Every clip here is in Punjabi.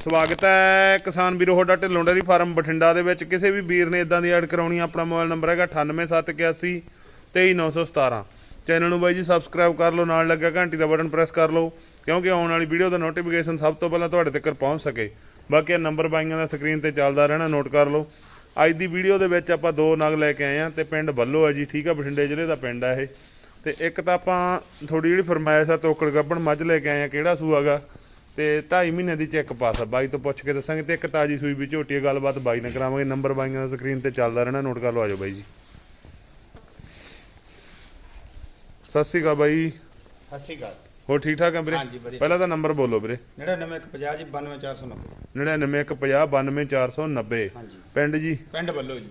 ਸਵਾਗਤ ਹੈ ਕਿਸਾਨ ਵੀਰੋ ਤੁਹਾਡਾ ਢਿੱਲੋਂ ਡੇਅਰੀ ਫਾਰਮ ਬਠਿੰਡਾ ਦੇ ਵਿੱਚ। ਕਿਸੇ ਵੀ ਵੀਰ ਨੇ ਇਦਾਂ ਦੀ ਐਡ ਕਰਾਉਣੀ ਆਪਣਾ ਮੋਬਾਈਲ ਨੰਬਰ ਹੈਗਾ 98781 23917 ਚੈਨਲ ਨੂੰ ਬਾਈ ਜੀ ਸਬਸਕ੍ਰਾਈਬ ਕਰ ਲਓ, ਨਾਲ ਲੱਗਿਆ ਘੰਟੀ ਦਾ ਬਟਨ ਪ੍ਰੈਸ ਕਰ ਲਓ, ਕਿਉਂਕਿ ਆਉਣ ਵਾਲੀ ਵੀਡੀਓ ਦਾ ਨੋਟੀਫਿਕੇਸ਼ਨ ਸਭ ਤੋਂ ਪਹਿਲਾਂ ਤੁਹਾਡੇ ਤੱਕ ਪਹੁੰਚ ਸਕੇ। ਬਾਕੀ ਇਹ ਨੰਬਰ ਬਾਈਆਂ ਦਾ ਸਕਰੀਨ ਤੇ ਚੱਲਦਾ ਰਹਿਣਾ ਨੋਟ ਕਰ ਲਓ। ਅੱਜ ਦੀ ਵੀਡੀਓ ਦੇ ਵਿੱਚ ਆਪਾਂ ਦੋ ਨਗ ਲੈ ਕੇ ਆਏ ਆ ਤੇ ਪਿੰਡ ਬੱਲੋ ਹੈ ਜੀ, ਠੀਕ ਆ, ਬਠਿੰਡੇ ਜ਼ਿਲ੍ਹੇ ਦਾ ਪਿੰਡ ਆ ਇਹ। ਤੇ ਇੱਕ ਤਾਂ ਆਪਾਂ ਥੋੜੀ ਜਿਹੜੀ ਫਰਮਾਇਸ਼ ਆ ਤੋਕੜ ਗੱਬਣ ਮੱਝ ਲੈ ਕੇ ਆਏ ਆ ਕਿਹੜਾ ਸੂਆਗਾ ਤੇ 2.5 ਮਹੀਨੇ ਦੀ ਚੈੱਕ ਪਾਸ ਆ ਬਾਈ ਤੋਂ ਪੁੱਛ ਕੇ ਦੱਸਾਂਗੇ ਤੇ ਇੱਕ ਤਾਜੀ ਸੂਈ ਵੀ ਝੋਟੀ ਗੱਲਬਾਤ ਬਾਈ ਨਾਲ ਕਰਾਵਾਂਗੇ। ਨੰਬਰ ਬਾਈਆਂ ਦਾ ਸਕਰੀਨ ਤੇ ਚੱਲਦਾ ਰਹਿਣਾ ਨੋਟ ਕਰ ਲਓ ਆਜੋ ਬਾਈ ਜੀ। ਸਤਿ ਸ਼੍ਰੀ ਅਕਾਲ ਬਾਈ। ਸਤਿ ਸ਼੍ਰੀ ਅਕਾਲ। ਹੋਰ ਠੀਕ ਠਾਕ ਆ ਵੀਰੇ। ਪਹਿਲਾਂ ਤਾਂ ਨੰਬਰ ਬੋਲੋ ਵੀਰੇ। 9950 ਜੀ 92490 9915092490 ਹਾਂਜੀ। ਪਿੰਡ ਜੀ? ਪਿੰਡ ਵੱਲੋ ਜੀ।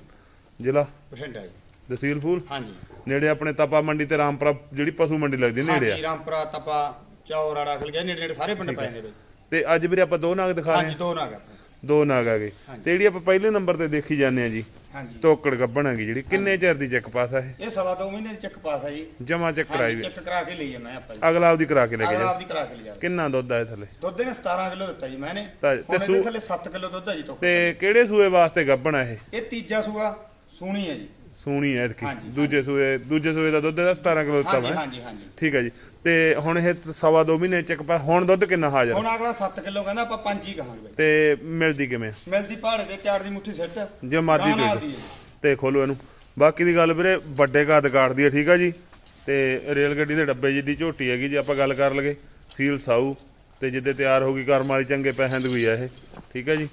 ਜ਼ਿਲ੍ਹਾ? ਬਠਿੰਡਾ ਜੀ। ਤਹਿਸੀਲ ਫੂਲ? ਹਾਂਜੀ। ਨੇੜੇ ਆਪਣੇ ਤਪਾ ਮੰਡੀ ਤੇ ਰਾਮਪੁਰਾ ਜਿਹੜੀ ਪਸ਼ੂ ਮੰਡੀ ਲੱਗਦੀ ਨੇੜੇ ਹਾਂਜੀ ਆ ਰਾਮਪੁਰਾ ਤਪਾ ਚੌਰਾ ਰਾਖਲ ਗਿਆ ਨੇੜੇ ਨੇੜੇ ਸਾਰੇ ਪਿੰਡ ਪਏ ਨੇ ਵਿੱਚ ਤੇ ਅੱਜ ਵੀਰੇ ਆਪਾਂ ਦੋ ਨਾਗ ਦਿਖਾ ਰਹੇ ਹਾਂਜੀ ਹਾਂ ਦੋ ਨਾਗ ਆਪਣੇ। ਦੋ ਨਾਗ ਆ ਗਏ। ਹਾਂਜੀ। ਤੇ ਜਿਹੜੀ ਆਪਾਂ ਪਹਿਲੇ ਨੰਬਰ ਤੇ ਦੇਖੀ ਜਾਂਦੇ ਆ ਜੀ ਹਾਂਜੀ। ਤੋਕੜ ਗੱਬਣ ਹੈਗੀ ਜਿਹੜੀ ਕਿੰਨੇ ਚਿਰ ਦੀ ਚੈੱਕ ਪਾਸ ਆ ਇਹ? ਇਹ ਸਵਾ ਦੋ ਮਹੀਨੇ ਦੀ ਚੱਕ ਪਾਸ ਹੈ ਜੀ। ਜਮਾ ਚੈੱਕ ਕਰਾਈ ਵੀ। ਚੈੱਕ ਕਰਾ ਕੇ ਲਈ ਜਾਂਦਾ ਆਪਾਂ ਜੀ। ਅਗਲਾ ਆਪਦੀ ਕਰਾ ਕੇ ਲੈ ਕੇ ਅਗਲਾ ਜਾ। ਆਪਦੀ ਕਰਾ ਕੇ ਲਿਜਾ ਕਿੰਨਾ ਦੁੱਧ ਆ ਇਹ ਥੱਲੇ? ਦੁੱਧ ਨੇ 17 ਕਿਲੋ ਦਿੱਤਾ ਜੀ ਮੈਨੇ। ਤਾਂ- ਤੇ ਸੂ ਥੱਲੇ 7 ਕਿਲੋ ਦੁੱਧ ਹੈ ਜੀ ਤੋਂ ਤੇ ਕਿਹੜੇ ਸੂਏ ਵਾਸਤੇ ਗੱਬਣ ਆ ਇਹ? ਇਹ ਤੀਜਾ ਸੂਆ ਸੂਣੀ ਹੈ ਜੀ। ਸੂਣੀ ਐ ਇਤਕੀ ਹਾਂਜੀ, ਦੂਜੇ ਸੂਏ ਦੂਜੇ ਸੂਏ ਦਾ ਦੁੱਧ ਦਾ 17 ਕਿਲੋ ਦਿੱਤਾ ਹਾਂਜੀ ਵਾ ਹਾਂਜੀ ਹਾਂਜੀ। ਠੀਕ ਹੈ ਜੀ। ਤੇ ਹੁਣ ਇਹ ਸਵਾ ਦੋ ਮਹੀਨੇ ਚੈੱਕ ਪਾ ਹੁਣ ਦੁੱਧ ਕਿੰਨਾ ਹਾਜ਼ਰ? ਹੁਣ ਅਗਲਾ 7 ਕਿਲੋ ਕਹਿੰਦਾ ਆਪਾਂ 5 ਹੀ ਕਹਾਂਗੇ। ਬਾਈ ਤੇ ਮਿਲਦੀ ਕਿਵੇਂ? ਮਿਲਦੀ ਪਹਾੜੇ ਦੇ ਚਾਰ ਦੀ ਮੁੱਠੀ ਸਿੱਟ। ਜੇ ਮਰਜ਼ੀ ਗਾਂ ਨਾਲ ਦੀ ਹੈ। ਤੇ ਖੋਲੋ ਇਹਨੂੰ। ਬਾਕੀ ਦੀ ਗੱਲ ਵੀਰੇ ਵੱਡੇ ਘਾਤ ਕਾਟਦੀ ਹੈ ਠੀਕ ਆ ਜੀ। ਤੇ ਰੇਲ ਗੱਡੀ ਦੇ ਡੱਬੇ ਜਿੱਡੀ ਝੋਟੀ ਹੈਗੀ ਜੇ ਆਪਾਂ ਗੱਲ ਕਰ ਲਗੇ। ਸੀਲ ਸਾਊ ਤੇ ਜਿੱਦੇ ਤਿਆਰ ਹੋਗੀ ਕਰਮ ਵਾਲੀ ਚੰਗੇ ਪੈਸਿਆਂ ਦੀ ਹੋਈ ਆ ਇਹ। ਠੀਕ ਆ ਜੀ।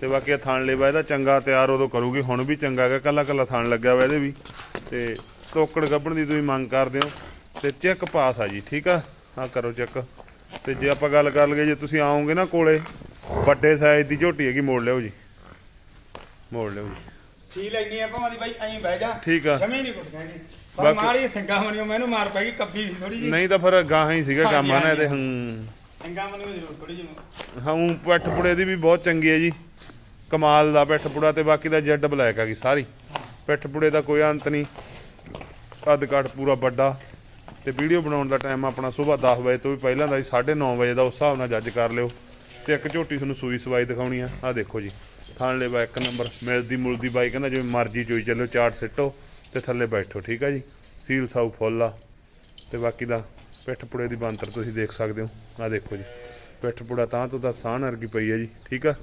ਤੇ ਬਾਕੀ ਇਹ ਥਾਣ ਲੇਵਾ ਇਹਦਾ ਚੰਗਾ ਤਿਆਰ ਉਦੋਂ ਕਰੂਗੀ ਹੁਣ ਵੀ ਚੰਗਾ ਹੈਗਾ ਕੱਲਾ ਕੱਲਾ ਥਾਣ ਲੱਗਿਆ ਵਾ ਇਹਦੇ ਵੀ। ਤੇ ਤੋਕੜ ਗੱਬਣ ਦੀ ਤੁਸੀਂ ਮੰਗ ਕਰਦੇ ਹੋ ਤੇ ਚੈੱਕ ਪਾਸ ਆ ਜੀ ਠੀਕ ਆ? ਆ ਕਰੋ ਚੈੱਕ। ਤੇ ਜੇ ਆਪਾਂ ਗੱਲ ਕਰ ਲਗੇ ਜੇ ਤੁਸੀਂ ਆਓਗੇ ਨਾ ਕੋਲੇ ਵੱਡੇ ਸਾਈਜ਼ ਦੀ ਝੋਟੀ ਹੈਗੀ ਮੋੜ ਲਿਓ ਜੀ। ਮੋੜ ਲਿਓ ਜੀ। ਸੀ ਲੈਣੀ ਆ ਭਾਵੇਂ ਬਾਈ ਐਂ ਬਹਿ ਜਾ। ਠੀਕ ਆ। ਜਮੇ ਨਹੀਂ ਕੁਝ ਕਹਿੰਦੀ ਪਰ ਮਾੜੀ ਸਿੰਗਾ ਮਣੀਓ ਮੈਨੂੰ ਮਾਰ ਪੈ ਗਈ ਕੱਬੀ ਸੀ ਥੋੜੀ ਜੀ ਨਹੀਂ ਤਾਂ ਫਿਰ ਗਾਹਾਂ ਹੀ ਸੀਗਾ ਕੰਮ ਆ ਨਾ ਇਹਦੇ ਹੂੰ। ਸਿੰਗਾ ਮਣੀਓ ਜ਼ਰੂਰ ਥੋੜੀ ਜੀ ਹਾਂ ਪੈਠ ਪੁੜੇ ਦੀ ਵੀ ਬਹੁਤ ਚੰਗੀ ਹੈ ਜੀ। ਕਮਾਲ ਦਾ ਪਿੱਠ ਪੁੜਾ ਤੇ ਬਾਕੀ ਦਾ ਜੈਡ ਬਲੈਕ ਹੈਗੀ ਸਾਰੀ। ਪਿੱਠ ਪੁੜੇ ਦਾ ਕੋਈ ਅੰਤ ਨਹੀਂ। ਕੱਦ ਕਾਠ ਪੂਰਾ ਵੱਡਾ। ਤੇ ਵੀਡੀਓ ਬਣਾਉਣ ਦਾ ਟਾਈਮ ਆਪਣਾ ਸਵੇਰ 10 ਵਜੇ ਤੋਂ ਵੀ ਪਹਿਲਾਂ ਦਾ ਜੀ 9:30 ਵਜੇ ਦਾ, ਉਸ ਹਿਸਾਬ ਨਾਲ ਜੱਜ ਕਰ ਲਿਓ। ਤੇ ਇੱਕ ਝੋਟੀ ਤੁਹਾਨੂੰ ਸੂਈ ਸਵਾਈ ਦਿਖਾਉਣੀ ਆ। ਆ ਦੇਖੋ ਜੀ। ਥਾਣ ਲੈ ਇੱਕ ਨੰਬਰ। ਮਿਲਦੀ ਮੁਲਦੀ ਬਾਈ ਕਹਿੰਦਾ ਜਿਵੇਂ ਮਰਜ਼ੀ ਚੋਈ ਚੱਲੋ ਚਾਟ ਸਿੱਟੋ ਤੇ ਥੱਲੇ ਬੈਠੋ, ਠੀਕ ਆ ਜੀ? ਸੀਲ ਸਾਊ ਫੁੱਲ ਆ। ਤੇ ਬਾਕੀ ਦਾ ਪਿੱਠ ਪੁੜੇ ਦੀ ਬੰਤਰ ਤੁਸੀਂ ਦੇਖ ਸਕਦੇ ਹੋ। ਆ ਦੇਖੋ ਜੀ। ਪਿੱਠ ਪੁੜਾ ਤਾਂ ਤੋਂ ਤਾਂ ਸਾਹ ਵਰਗੀ ਪਈ ਹੈ ਜੀ, ਠੀਕ ਆ?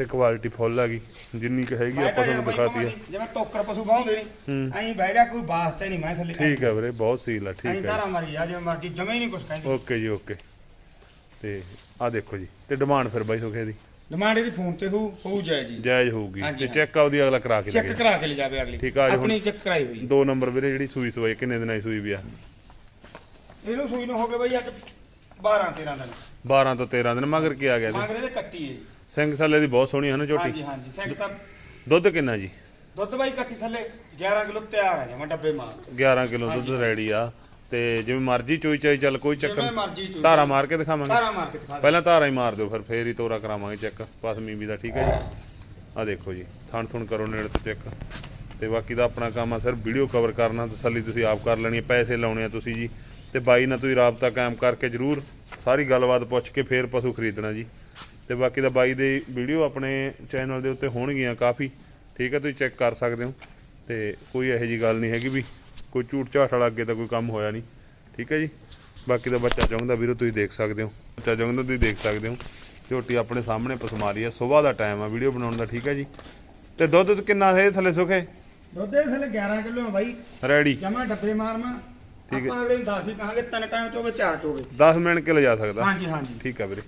ਤੇ ਕੁਆਲਿਟੀ ਫੁੱਲ ਹੈਗੀ ਜਿੰਨੀ ਕੁ ਹੈਗੀ ਆਪਾਂ ਤੁਹਾਨੂੰ ਦਿਖਾਤੀ ਹੈ ਜਿਵੇਂ ਟੋਕਰ ਪਸ਼ੂ ਬਾਹੁੰਦੇ ਹੂੰ। ਨਹੀਂ ਐਂ ਬਹਿ ਜਾ ਕੋਈ ਵਾਸਤਾ ਨਹੀਂ ਮੈਂ ਥੱਲੇ ਠੀਕ ਹੈ ਵੀਰੇ ਬਹੁਤ ਸੀਲ ਆ ਐਂ ਠੀਕ ਹੈ ਧਾਰਾ ਮਾਰੀ ਜਾ ਜਿਵੇਂ ਮਰਜ਼ੀ ਜਮੇ ਨਹੀਂ ਕੁਝ ਕਹਿੰਦੀ। ਓਕੇ ਜੀ ਓਕੇ। ਤੇ ਆ ਦੇਖੋ ਜੀ ਤੇ ਡਿਮਾਂਡ ਫਿਰ ਬਾਈ ਸੁਖੇ ਦੀ। ਡਿਮਾਂਡ ਇਹਦੀ ਫੋਨ ਤੇ ਹੋਊ ਹੋਊ ਜਾਏ ਜੀ। ਜਾਇਜ਼ ਹੋਊਗੀ। ਤੇ। ਚੈੱਕ ਆਉਦੀ ਅਗਲਾ ਕਰਾ ਕੇ ਚੈੱਕ ਕਰਾ ਕੇ ਲੈ ਜਾਵੇ ਅਗਲੀ। ਠੀਕ ਆ, ਹੁਣ- ਆਪਣੀ ਚੈੱਕ ਕਰਾਈ ਹੋਈ ਦੋ ਨੰਬਰ ਵੀਰੇ ਜਿਹੜੀ ਸੂਈ ਸਵਾਈ ਕਿੰਨੇ ਦਿਨਾਂ ਦੀ ਸੂਈ ਵੀ ਆ? ਇਹਨੂੰ ਸੂਈ ਨੂੰ ਹੋ ਗਏ ਬਈ ਅੱਜ 12 13 ਦਿਨ। 12 ਤੋਂ 13 ਦਿਨ ਮਗਰ ਕੀ ਆ ਗਿਆ ਜੀ ਮਗਰ ਇਹਦੇ ਕੱਟੀ ਹੈ ਜੀ। ਸਿੰਘ ਸਾਲੇ ਦੀ ਬਹੁਤ ਸੋਹਣੀ ਹੈ ਨਾ ਝੋਟੀ ਹਾਂਜੀ ਹਾਂਜੀ ਸੈਂਕ ਤਾਂ ਦੁੱਧ ਕਿੰਨਾ ਜੀ ਦੁੱਧ ਬਾਈ ਕੱਟੀ ਥੱਲੇ 11 ਕਿਲੋ ਤਿਆਰ ਆ ਜਾਵਾਂ ਡੱਬੇ ਮਾਰ 11 ਕਿਲੋ ਦੁੱਧ। ਰੈਡੀ ਆ ਤੇ ਜਿਵੇਂ ਮਰਜ਼ੀ ਚੋਈ ਚਾਈ ਚੱਲ ਕੋਈ ਚੱਕਰ ਜਿਵੇਂ ਨੀ। ਮਰਜ਼ੀ ਚੋਈ ਧਾਰਾ। ਮਾਰ ਕੇ ਦਿਖਾਵਾਂਗੇ ਧਾਰਾ ਮਾਰ ਕੇ ਦਿਖਾ ਦੇ। ਪਹਿਲਾਂ ਧਾਰਾ ਹੀ ਮਾਰ ਦਿਓ ਫਿਰ ਫੇਰ ਹੀ ਤੋਰਾ ਕਰਾਵਾਂਗੇ ਚੈੱਕ ਪਸਮੀ ਵੀ ਦਾ ਠੀਕ ਹੈ ਜੀ ਆ ਦੇਖੋ ਜੀ ਥਣ ਥੁਣ ਕਰੋ ਨੇੜੇ ਤੋਂ ਚੈੱਕ ਤੇ ਬਾਕੀ ਦਾ ਆਪਣਾ ਕੰਮ ਆ ਸਰ ਵੀਡੀਓ ਕਵਰ ਕਰਨਾ ਤਸੱਲੀ ਤੁਸੀਂ ਆਪ ਕਰ ਲੈਣੀ ਹੈ ਪੈਸੇ ਲਾਉਣੇ ਆ ਤੁਸੀਂ ਜੀ ਤੇ ਬਾਈ ਨਾਲ ਤੁਸੀਂ ਰਾਬਤਾ ਕਾਇਮ ਕਰਕੇ ਜਰੂਰ ਸਾਰੀ ਗੱਲਬਾਤ ਪੁੱਛ ਕੇ ਫੇਰ ਪਸ਼ੂ ਖਰੀਦਣਾ ਜੀ। ਤੇ ਬਾਕੀ ਦਾ ਬਾਈ ਦੇ ਵੀਡੀਓ ਆਪਣੇ ਚੈਨਲ ਦੇ ਉੱਤੇ ਹੋਣਗੀਆਂ ਕਾਫੀ। ਠੀਕ ਹੈ ਤੁਸੀਂ ਚੈੱਕ ਕਰ ਸਕਦੇ ਹੋ। ਤੇ ਕੋਈ ਇਹੋ ਜੀ ਗੱਲ ਨਹੀਂ ਹੈਗੀ ਵੀ ਕੋਈ ਝੂਠ ਝਾਠ ਵਾਲਾ ਅੱਗੇ ਤਾਂ ਕੋਈ ਕੰਮ ਹੋਇਆ ਨਹੀਂ। ਠੀਕ ਹੈ ਜੀ। ਬਾਕੀ ਦਾ ਬੱਚਾ ਚਾਹੁੰਦਾ ਵੀਰੋ ਤੁਸੀਂ ਦੇਖ ਸਕਦੇ ਹੋ। ਬੱਚਾ ਚਾਹੁੰਦਾ ਤੁਸੀਂ ਦੇਖ ਸਕਦੇ ਹੋ। ਝੋਟੀ ਆਪਣੇ ਸਾਹਮਣੇ ਪਸਮਾਰੀ ਆ। ਸਵੇਰ ਦਾ ਟਾਈਮ ਆ ਵੀਡੀਓ ਬਣਾਉਣ ਦਾ ਠੀਕ ਹੈ ਜੀ। ਤੇ ਦੁੱਧ ਕਿੰਨਾ ਹੈ ਥੱਲੇ ਸੁਖੇ? ਦੁੱਧ ਥੱਲੇ 11 ਕਿਲੋ ਆ ਬਾਈ। ਰੈਡੀ। ਜਮਾ ਡੱਬੇ ਮਾਰਮਾ। ਠੀਕ ਹੈ। ਆਪਾਂ ਅਗਲੇ ਨੂੰ 10 ਹੀ ਕਹਾਂਗੇ ਤਿੰਨ ਟਾਈਮ ਚੋਵੇ ਚਾਰ ਚੋਵੇ 10 ਮਿੰਟ ਕੇ ਲਿਜਾ ਸਕਦਾ। ਹਾਂਜੀ ਹਾਂਜੀ। ਠੀਕ ਆ ਵੀਰੇ।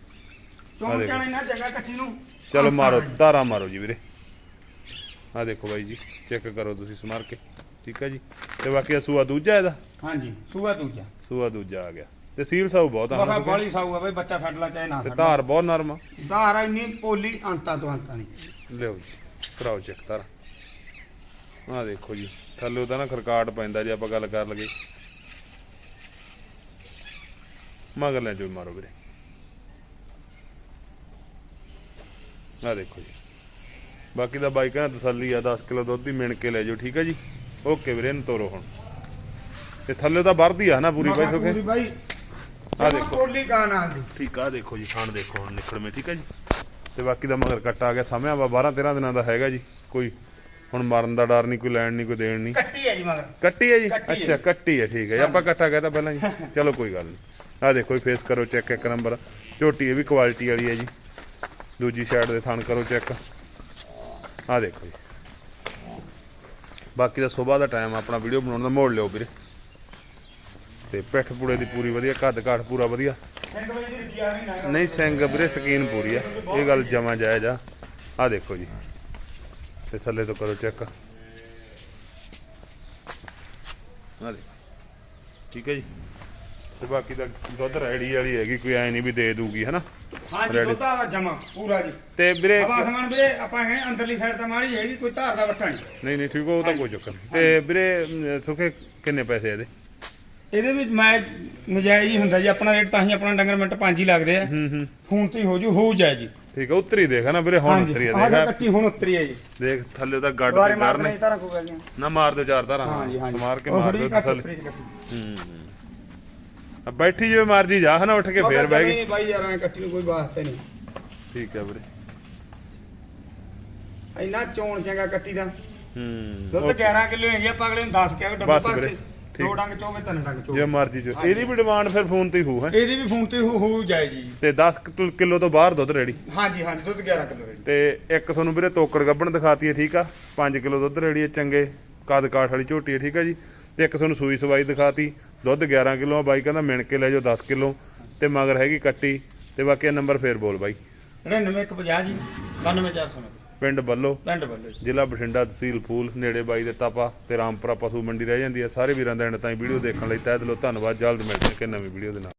ਚੋਂ ਦੇਖੋ। ਕਹਿਣਾ ਨਾ ਜਗ੍ਹਾ ਕੱਟੀ ਨੂੰ। ਚਲੋ ਮਾਰੋ ਧਾਰਾ ਮਾਰੋ ਜੀ ਵੀਰੇ। ਆ ਦੇਖੋ ਬਾਈ ਜੀ ਚੈੱਕ ਕਰੋ ਤੁਸੀਂ ਸਮਾਰ ਕੇ। ਠੀਕ ਹੈ ਜੀ। ਤੇ ਬਾਕੀ ਆ ਸੂਆ ਦੂਜਾ ਇਹਦਾ? ਹਾਂਜੀ ਸੂਆ ਦੂਜਾ। ਸੂਆ ਦੂਜਾ ਆ ਗਿਆ। ਤੇ ਸੀਲ ਸਾਊ ਬਹੁਤ ਆ ਬਖਾ ਹੁਣ ਬਾਲੀ ਸਾਊ ਆ ਬਈ ਬੱਚਾ ਛੱਡ ਲਾ ਚਾਹੇ ਨਾ ਤੇ ਛੱਡ ਧਾਰ ਬਹੁਤ ਨਰਮ ਆ। ਧਾਰ ਇੰਨੀ ਪੋਲੀ ਅੰਤਾਂ ਤੋਂ ਅੰਤਾਂ ਨਹੀਂ ਲਿਓ ਜੀ ਕਰਾਓ ਚੈੱਕ ਧਾਰਾ। ਆ ਦੇਖੋ ਜੀ ਥੱਲੇ ਤਾਂ ਨਾ ਖਰਕਾਟ ਪੈਂਦਾ ਜੇ ਆਪਾਂ ਗੱਲ ਕਰ ਲਗੇ ਮਗਰ ਲੈ ਜੋ ਮਾਰੋ ਵੀਰੇ। ਆ ਦੇਖੋ ਜੀ। ਬਾਕੀ ਦਾ ਬਾਈਕਾਂ ਤਸੱਲੀ ਆ 10 ਕਿਲੋ ਦੁੱਧ ਦੀ ਮਿਣ ਕੇ ਲੈ ਜਾਓ ਠੀਕ ਹੈ ਜੀ? ਓਕੇ ਵੀਰੇ ਇਹਨੂੰ ਤੋਰੋ ਹੁਣ। ਤੇ ਥੱਲੇ ਤਾਂ ਵਰਦੀ ਆ ਨਾ ਪੂਰੀ ਬਾਈ ਪੂਰੀ ਸੋਕੇ ਬਾਈ। ਆ ਦੇਖੋ। ਪੋਲੀ ਕਾਂ ਨਾਲ ਦੀ। ਠੀਕ ਆ ਦੇਖੋ ਜੀ ਖਾਣ ਦੇਖੋ ਹੁਣ ਨਿਕਲਵੇਂ ਠੀਕ ਹੈ ਜੀ? ਤੇ ਬਾਕੀ ਦਾ ਮਗਰ ਕੱਟ ਆ ਗਿਆ ਸਮਿਆ ਵਾ 12 13 ਦਿਨਾਂ ਦਾ ਹੈਗਾ ਜੀ। ਕੋਈ ਹੁਣ ਮਰਨ ਦਾ ਡਰ ਨਹੀਂ ਕੋਈ ਲੈਣ ਨਹੀਂ ਕੋਈ ਦੇਣ ਨਹੀਂ। ਕੱਟੀ ਹੈ ਜੀ ਮਗਰ। ਕੱਟੀ ਹੈ ਜੀ? ਅੱਛਾ। ਕੱਟੀ ਹੈ ਠੀਕ ਹੈ। ਆਪਾਂ ਕੱਟਾ ਕਹਿਤਾ ਪਹਿਲਾਂ ਜੀ। ਚਲੋ ਕੋਈ ਗੱਲ ਨਹੀਂ ਆ ਦੇਖੋ ਜੀ ਫੇਸ ਕਰੋ ਚੈੱਕ ਇੱਕ ਨੰਬਰ ਝੋਟੀ ਇਹ ਵੀ ਕੁਆਲਿਟੀ ਵਾਲੀ ਹੈ ਜੀ। ਦੂਜੀ ਸਾਈਡ ਦੇ ਥਣ ਕਰੋ ਚੈੱਕ ਆ ਦੇਖੋ ਜੀ। ਬਾਕੀ ਦਾ ਸਵੇਰ ਦਾ ਟਾਈਮ ਆਪਣਾ ਵੀਡੀਓ ਬਣਾਉਣ ਦਾ ਮੋੜ ਲਿਓ ਵੀਰੇ। ਤੇ ਪਿੱਠ ਪੂੜੇ ਦੀ ਪੂਰੀ ਵਧੀਆ ਕੱਦ ਕਾਠ ਪੂਰਾ ਵਧੀਆ। ਨਹੀਂ ਨਾ ਨਹੀਂ ਸਿੰਘ ਵੀਰੇ, ਸਕੀਨ ਪੂਰੀ ਆ। ਇਹ ਗੱਲ ਜਮਾ ਜਾਇਜ਼ ਆ। ਆ ਦੇਖੋ ਜੀ। ਤੇ ਥੱਲੇ ਤੋਂ ਕਰੋ ਚੈੱਕ ਆ ਦੇਖੋ। ਠੀਕ ਹੈ ਜੀ। ਤੇ ਬਾਕੀ ਦਾ ਦੁੱਧ ਰੈਡੀ ਵਾਲੀ ਹੈਗੀ ਕੋਈ ਐ ਨਹੀਂ ਵੀ ਦੇ ਦੂਗੀ ਹਨਾ? ਹਾਂ ਜੀ Ready. ਦੁੱਧ ਆ ਜਮਾ ਪੂਰਾ ਜੀ। ਤੇ ਵੀਰੇ ਹਵਾ ਸਮਾਨ ਵੀਰੇ ਆਪਾਂ ਹੈ ਅੰਦਰਲੀ ਸਾਈਡ ਤਾਂ ਮਾੜੀ ਹੈਗੀ ਕੋਈ ਧਾਰ ਦਾ ਵੱਟਾ ਨਹੀਂ। ਨਹੀਂ ਨਹੀਂ ਠੀਕ ਆ, ਉਹ ਤਾਂ ਕੋਈ ਚੱਕਰ ਨਹੀਂ। ਤੇ ਵੀਰੇ ਅਮ, ਸੁਖੇ ਕਿੰਨੇ ਪੈਸੇ ਇਹਦੇ? ਇਹਦੇ ਵਿੱਚ ਮੈਂ ਨਜਾਇਜ਼ ਹੀ ਹੁੰਦਾ ਜੀ ਆਪਣਾ ਰੇਟ ਤਾਂ ਹੀ ਆਪਣਾ ਡੰਗਰ ਮਿੰਟ ਪੰਜ ਹੀ ਲੱਗਦੇ ਆ। ਹੂੰ ਹੂੰ। ਤੇ ਹੀ ਹੋ ਜੂ ਹੋ ਜਾਏ ਜੀ। ਠੀਕ ਆ ਉੱਤਰੀ ਦੇਖ ਨਾ ਵੀਰੇ ਹੁਣ ਉੱਤਰੀ ਆ ਆਹ ਦੇਖ। ਕੱਟੀ ਹੁਣ ਉਤਰੀ ਹੈ ਜੀ। ਦੇਖ ਥੱਲੇ ਤਾਂ ਗੱਡ ਦੁਬਾਰੇ ਤੇ ਮਾਰ ਕਰਨੇ ਨਹੀਂ ਤਾਰਾਂ ਕੋ ਨਹੀਂ ਨਾ ਮਾਰ ਦਿਓ ਚਾਰ ਧਾਰਾਂ ਹਾਂ ਜੀ ਹਾਂ ਜੀ। ਸਮਾਰ ਕੇ ਉਹ ਮਾਰ ਦਿਓ ਥੱਲੇ। ਹੂੰ। ਬੈਠੀ ਜਿਵੇਂ ਮਰਜ਼ੀ ਜਾ ਹਨਾ ਉੱਠ ਕੇ ਫੇਰ ਬਹਿ ਗਈ। ਨਹੀਂ ਬਾਈ ਯਾਰ ਐਂ ਕੱਟੀ ਨੂੰ ਕੋਈ ਵਾਸਤੇ ਨਹੀਂ। ਠੀਕ ਹੈ ਵੀਰੇ। ਇੰਨਾ ਚੋਣ ਚੰਗਾ ਕੱਟੀ ਦਾ। ਹੂੰ ਦੁੱਧ 11 ਕਿਲੋ ਹੈਗੀ ਆ ਅਗਲੇ ਨੂੰ 10 ਕਿਹਾ ਡੱਬਾ ਬਸ ਭਰ ਵੀਰੇ, ਕੇ। ਠੀਕ। ਦੋ ਡੰਗ ਚੋਵੇ ਤਿੰਨ ਡੰਗ ਜੇ ਚੋਵੇ ਮਰਜ਼ੀ ਜੋ। ਇਹਦੀ ਵੀ ਡਿਮਾਂਡ ਫਿਰ ਫੋਨ ਤੇ ਹੀ ਹੋਊ ਹੈ? ਇਹਦੀ ਵੀ ਫੋਨ ਤੇ ਹੋ ਹੋ ਜਾਏ ਜੀ। ਤੇ 10 ਕਿਲੋ ਤੋਂ ਬਾਹਰ ਦੁੱਧ ਰੈਡੀ ਹਾਂਜੀ ਹਾਂਜੀ ਦੁੱਧ 11 ਕਿਲੋ ਜੀ। ਤੇ ਇੱਕ ਤੁਹਾਨੂੰ ਵੀਰੇ ਤੋਕੜ ਗੱਬਣ ਦਿਖਾਤੀ ਹੈ ਠੀਕ ਆ? 5 ਕਿਲੋ ਦੁੱਧ ਹੈ ਚੰਗੇ। ਕਦ ਕਾਠ ਵਾਲੀ ਝੋਟੀ ਹੈ ਠੀਕ ਆ ਜੀ? ਤੇ ਇੱਕ ਤੁਹਾਨੂੰ ਸੂਈ ਸਵਾਈ ਦਿਖਾਤੀ। ਦੁੱਧ 11 ਕਿਲੋ ਆ ਬਾਈ ਕਹਿੰਦਾ ਮਿਣ ਕੇ ਲੈ ਜਾਓ 10 ਕਿਲੋ ਤੇ ਮਗਰ ਹੈਗੀ ਕੱਟੀ ਤੇ ਬਾਕੀ ਇਹ ਨੰਬਰ ਫੇਰ ਬੋਲ ਬਾਈ। 9950 ਜੀ 92400 ਪਿੰਡ ਬੱਲੋ। ਪਿੰਡ ਬੱਲੇ ਜੀ। ਜ਼ਿਲ੍ਹਾ ਬਠਿੰਡਾ ਤਹਿਸੀਲ ਫੂਲ ਨੇੜੇ ਬਾਈ ਦੇ ਤਾਪਾ ਤੇ ਰਾਮਪੁਰਾ ਪਸ਼ੂ ਮੰਡੀ ਰਹਿ ਜਾਂਦੀ ਹੈ। ਸਾਰੇ ਵੀਰਾਂ ਦਾ ਐਂਡ ਤਾਈਂ ਵੀਡੀਓ ਦੇਖਣ ਲਈ ਤਹਿ ਦਿਲੋਂ ਧੰਨਵਾਦ। ਜਲਦ ਮਿਲਦੇ ਹਾਂ ਕਿ ਨਵੀਂ ਵੀਡੀਓ ਦੇ ਨਾਲ।